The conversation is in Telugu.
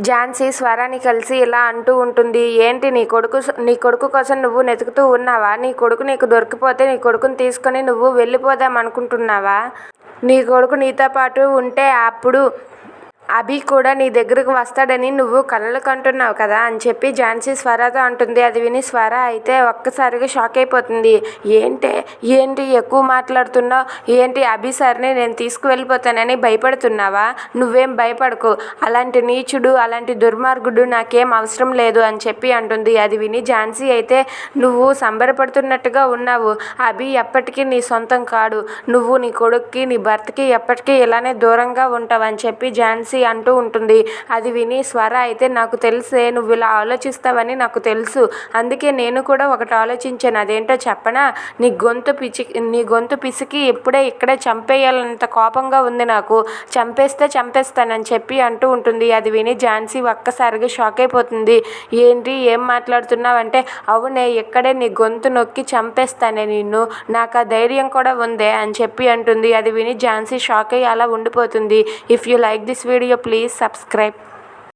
ఝాన్సీ స్వరాని కలిసి ఇలా అంటూ ఉంటుంది. ఏంటి నీ కొడుకు నీ కొడుకు కోసం నువ్వు వెతుకుతూ ఉన్నావా? నీ కొడుకు నీకు దొరికిపోతే నీ కొడుకుని తీసుకొని నువ్వు వెళ్ళిపోదాం అనుకుంటున్నావా? నీ కొడుకు నీతో పాటు ఉంటే అప్పుడు అభి కూడా నీ దగ్గరకు వస్తాడని నువ్వు కలలు కంటున్నావు కదా అని చెప్పి ఝాన్సీ స్వరతో అంటుంది. అది విని స్వర అయితే ఒక్కసారిగా షాక్ అయిపోతుంది. ఏంటే? ఏంటి ఎక్కువ మాట్లాడుతున్నావు? ఏంటి అభి సార్ని నేను తీసుకువెళ్ళిపోతానని భయపడుతున్నావా? నువ్వేం భయపడకు. అలాంటి నీచుడు అలాంటి దుర్మార్గుడు నాకేం అవసరం లేదు అని చెప్పి అంటుంది. అది విని ఝాన్సీ అయితే నువ్వు సంబరపడుతున్నట్టుగా ఉన్నావు. అభి ఎప్పటికీ నీ సొంతం కాడు. నువ్వు నీ కొడుక్కి నీ భర్తకి ఎప్పటికీ ఇలానే దూరంగా ఉంటావు అని చెప్పి ఝాన్సీ అంటూ ఉంటుంది. అది విని స్వర అయితే నాకు తెలిసే నువ్వు ఇలా ఆలోచిస్తావని నాకు తెలుసు. అందుకే నేను కూడా ఒకటి ఆలోచించాను. అదేంటో చెప్పనా? నీ గొంతు పిచి నీ గొంతు పిసికి ఇప్పుడే ఇక్కడే చంపేయాలంత కోపంగా ఉంది నాకు. చంపేస్తే చంపేస్తానని చెప్పి అంటూ ఉంటుంది. అది విని ఝాన్సీ ఒక్కసారిగా షాక్ అయిపోతుంది. ఏంటి? ఏం మాట్లాడుతున్నావంటే అవునే ఇక్కడే నీ గొంతు నొక్కి చంపేస్తానే నిన్ను. నాకు ఆ ధైర్యం కూడా ఉందే అని చెప్పి అంటుంది. అది విని ఝాన్సీ షాక్ అయ్యి అలా ఉండిపోతుంది. If you like this video please subscribe.